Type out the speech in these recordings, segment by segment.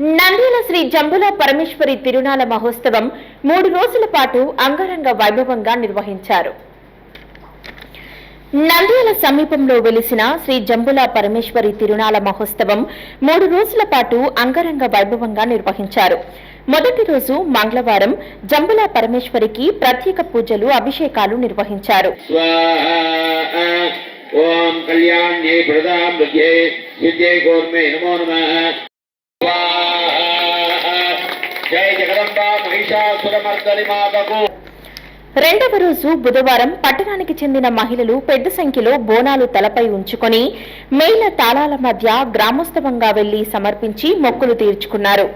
నంద్యాల శ్రీ జంబుల పరమేశ్వరి తిరునాల మహోత్సవం మూడు రోజుల పాటు అంగరంగ వైభవంగా నిర్వహించారు. నంద్యాల సమీపంలో వెలిసిన శ్రీ జంబుల పరమేశ్వరి తిరునాల మహోత్సవం మూడు రోజుల పాటు అంగరంగ వైభవంగా నిర్వహించారు. మొదటి రోజు మంగళవారం జంబుల పరమేశ్వరికి ప్రత్యేక పూజలు అభిషేకాలు నిర్వహించారు. ఓం కళ్యాణ్యే నమో. రెండవ రోజు బుధవారం పట్టణానికి చెందిన మహిళలు పెద్ద సంఖ్యలో బోనాలు తలపై ఉంచుకొని మేల తాళాల మధ్య గ్రామోత్సవంగా వెళ్ళి సమర్పించి మొక్కులు తీర్చుకున్నారు.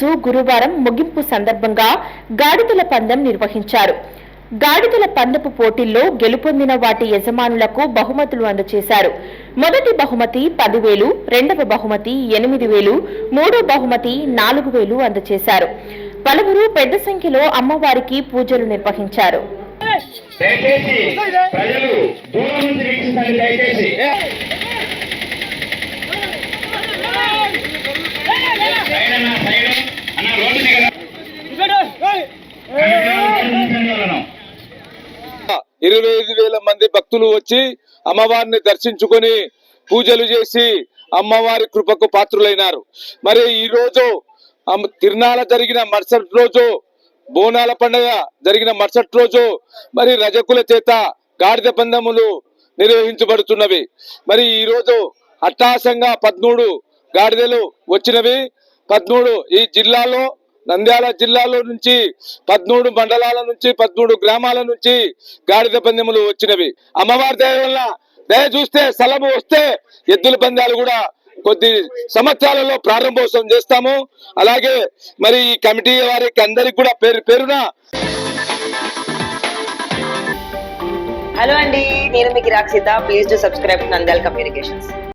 రోజు గురువారం ముగింపు సందర్భంగా గాడిదల పందెం నిర్వహించారు. గాడిదల పందపు పోటీల్లో గెలుపొందిన వాటి యజమానులకు బహుమతులు అందజేశారు. మొదటి బహుమతి పదివేలు రెండవ బహుమతి ఎనిమిది వేలు మూడో బహుమతి నాలుగు వేలు అందజేశారు. పలువురు పెద్ద సంఖ్యలో అమ్మవారికి పూజలు నిర్వహించారు. ఇరవై ఐదు వేల మంది భక్తులు వచ్చి అమ్మవారిని దర్శించుకొని పూజలు చేసి అమ్మవారి కృపకు పాత్రులైనారు. మరి ఈ రోజు తిరునాళ జరిగిన మరుసటి రోజు బోనాల పండుగ జరిగిన మరుసటి రోజు మరి రజకుల చేత గాడిద పందములు నిర్వహించబడుతున్నవి. మరి ఈ రోజు అట్టాసంగా పద్మూడు గాడిదలు వచ్చినవి. పద్మూడు ఈ జిల్లాలో నంద్యాల జిల్లాలో నుంచి పద్మూడు మండలాల నుంచి పద్మూడు గ్రామాల నుంచి గాడిద పందెములు వచ్చినవి. అమ్మవారి దయ వల్ల దయ చూస్తే స్థలము వస్తే ఎద్దుల పందాలు కూడా కొద్ది సంవత్సరాలలో ప్రారంభోత్సవం చేస్తాము. అలాగే మరి ఈ కమిటీ వారికి అందరికి కూడా పేరు పేరున హలో అండి నేను మీకు Rakshita. Please to subscribe Nandyala communications